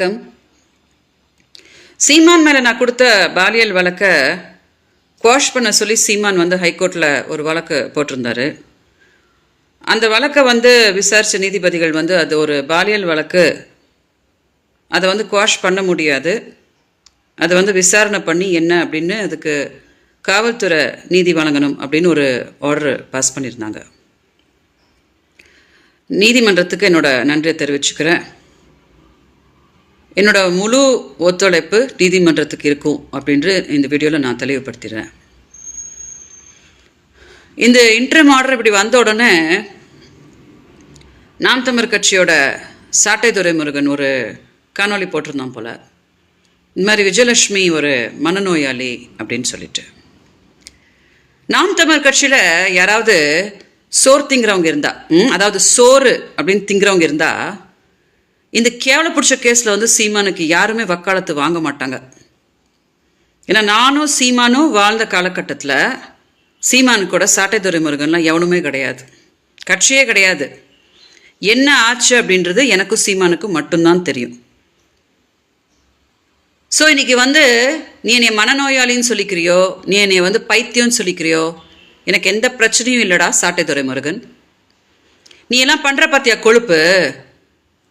வணக்கம். சீமான் மேலே நான் கொடுத்த பாலியல் வழக்கை குவாஷ் பண்ண சொல்லி சீமான் வந்து ஹைகோர்ட்டில் ஒரு வழக்கு போட்டிருந்தாரு. அந்த வழக்கை வந்து விசாரித்த நீதிபதிகள் வந்து அது ஒரு பாலியல் வழக்கு. அதை வந்து குவாஷ் பண்ண முடியாது. அதை வந்து விசாரணை பண்ணி என்ன அப்படின்னு அதுக்கு காவல்துறை நீதி வழங்கணும் அப்படின்னு ஒரு ஆர்டர் பாஸ் பண்ணியிருந்தாங்க. நீதிமன்றத்துக்கு என்னோட நன்றியை தெரிவிச்சுக்கிறேன். என்னோட முழு ஒத்துழைப்பு நீதிமன்றத்துக்கு இருக்கும் அப்படின்று இந்த வீடியோவில் நான் தெளிவுபடுத்திடுறேன். இந்த இன்ட்ரம் ஆர்டர் இப்படி வந்த உடனே நாம் தமிழ் கட்சியோட சாட்டை துரைமுருகன் ஒரு காணொளி போட்டிருந்தான் போல. இந்த மாதிரி விஜயலட்சுமி ஒரு மனநோயாளி அப்படின்னு சொல்லிட்டு. நாம் தமிழ் கட்சியில் யாராவது சோறு திங்கிறவங்க இருந்தா ம், அதாவது சோறு அப்படின்னு திங்கிறவங்க இருந்தால் இந்த கேவல பிடிச்ச கேஸில் வந்து சீமானுக்கு யாருமே வக்காலத்து வாங்க மாட்டாங்க. ஏன்னா நானும் சீமானும் வாழ்ந்த காலகட்டத்தில் சீமானு கூட சாட்டைத்துறை முருகன்லாம் எவனுமே கிடையாது. கட்சியே கிடையாது. என்ன ஆச்சு அப்படின்றது எனக்கும் சீமானுக்கும் மட்டும்தான் தெரியும். ஸோ இன்னைக்கு வந்து நீ என்னை மனநோயாளின்னு சொல்லிக்கிறியோ நீ என்னை வந்து பைத்தியம்னு சொல்லிக்கிறியோ எனக்கு எந்த பிரச்சனையும் இல்லைடா சாட்டைத்துறை முருகன் நீ எல்லாம் பண்ணுற பார்த்தியா கொழுப்பு?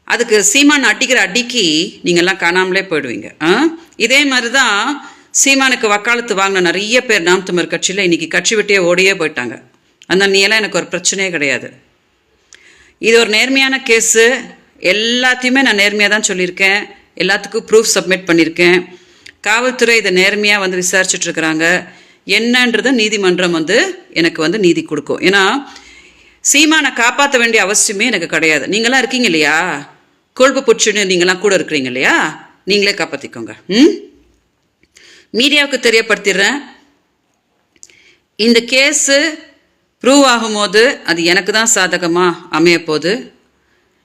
அதுக்கு சீமான் அடிக்கிற அடிக்கு நீங்கள்லாம் காணாமலே போயிடுவீங்க. ஆ? இதே மாதிரி தான் சீமானுக்கு வக்காலத்து வாங்கின நிறைய பேர் நாம் தமிழ் கட்சியில் இன்னைக்கு கட்சி விட்டே ஓடியே போயிட்டாங்க. அந்த நீ எல்லாம் எனக்கு ஒரு பிரச்சனையே கிடையாது. இது ஒரு நேர்மையான கேஸு. எல்லாத்தையுமே நான் நேர்மையாக தான் சொல்லியிருக்கேன். எல்லாத்துக்கும் ப்ரூஃப் சப்மிட் பண்ணியிருக்கேன். காவல்துறை இதை நேர்மையாக வந்து விசாரிச்சுட்ருக்குறாங்க என்னன்றதை நீதிமன்றம் வந்து எனக்கு வந்து நீதி கொடுக்கும். ஏன்னா சீமானை காப்பாற்ற வேண்டிய அவசியமே எனக்கு கிடையாது. நீங்களாம் இருக்கீங்க இல்லையா? கொழுப்பு புற்றுன்னு நீங்களாம் கூட இருக்கிறீங்க இல்லையா? நீங்களே காப்பாற்றிக்கோங்க ம்? மீடியாவுக்கு தெரியப்படுத்திடுறேன். இந்த கேஸு ப்ரூவ் ஆகும்போது அது எனக்கு தான் சாதகமாக அமையப்போகுது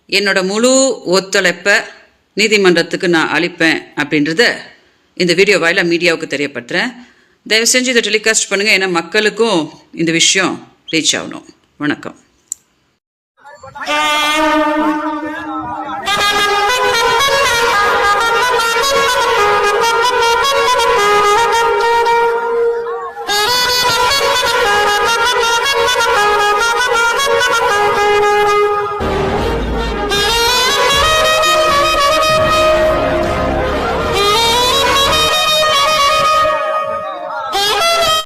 என்னோட முழு ஒத்துழைப்பை நீதிமன்றத்துக்கு நான் அளிப்பேன் அப்படின்றத இந்த வீடியோ வாயிலாக மீடியாவுக்கு தெரியப்படுத்துகிறேன் தயவு செஞ்சு இதை டெலிகாஸ்ட் பண்ணுங்கள் ஏன்னா மக்களுக்கும் இந்த விஷயம் ரீச் ஆகணும். வணக்கம். Bye.